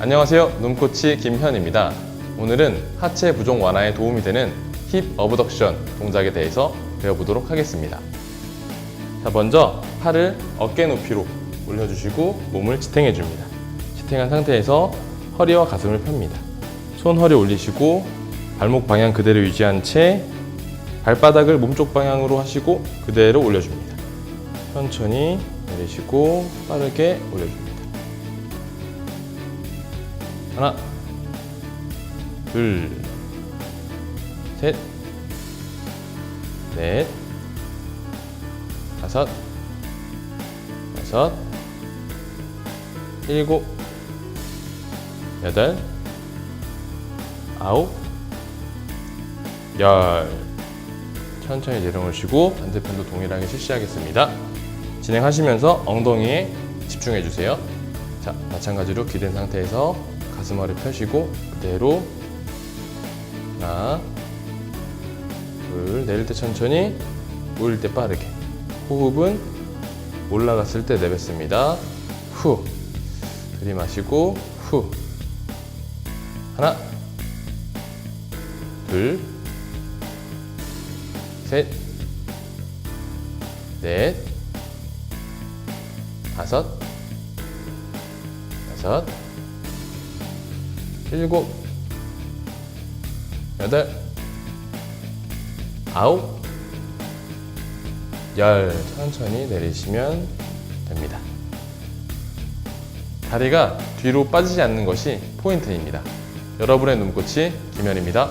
안녕하세요. 눈코치 김현입니다. 오늘은 하체 부종 완화에 도움이 되는 힙 어브덕션 동작에 대해서 배워보도록 하겠습니다. 자, 먼저 팔을 어깨 높이로 올려주시고 몸을 지탱해 줍니다. 지탱한 상태에서 허리와 가슴을 펴니다. 손 허리 올리시고 발목 방향 그대로 유지한 채 발바닥을 몸쪽 방향으로 하시고 그대로 올려줍니다. 천천히 내리시고 빠르게 올려줍니다. 하나, 둘, 셋, 넷, 다섯, 여섯, 일곱, 여덟, 아홉, 열. 천천히 내려오시고 반대편도 동일하게 실시하겠습니다. 진행하시면서 엉덩이에 집중해 주세요. 자, 마찬가지로 기댄 상태에서 가슴아래 펴시고 그대로 하나, 둘, 내릴 때 천천히, 올릴 때 빠르게. 호흡은 올라갔을 때 내뱉습니다. 후, 들이마시고 후. 하나, 둘, 셋, 넷, 다섯, 여섯, 일곱, 여덟, 아홉, 열 천천히 내리시면 됩니다. 다리가 뒤로 빠지지 않는 것이 포인트입니다. 여러분의 눈꽃이 김현입니다.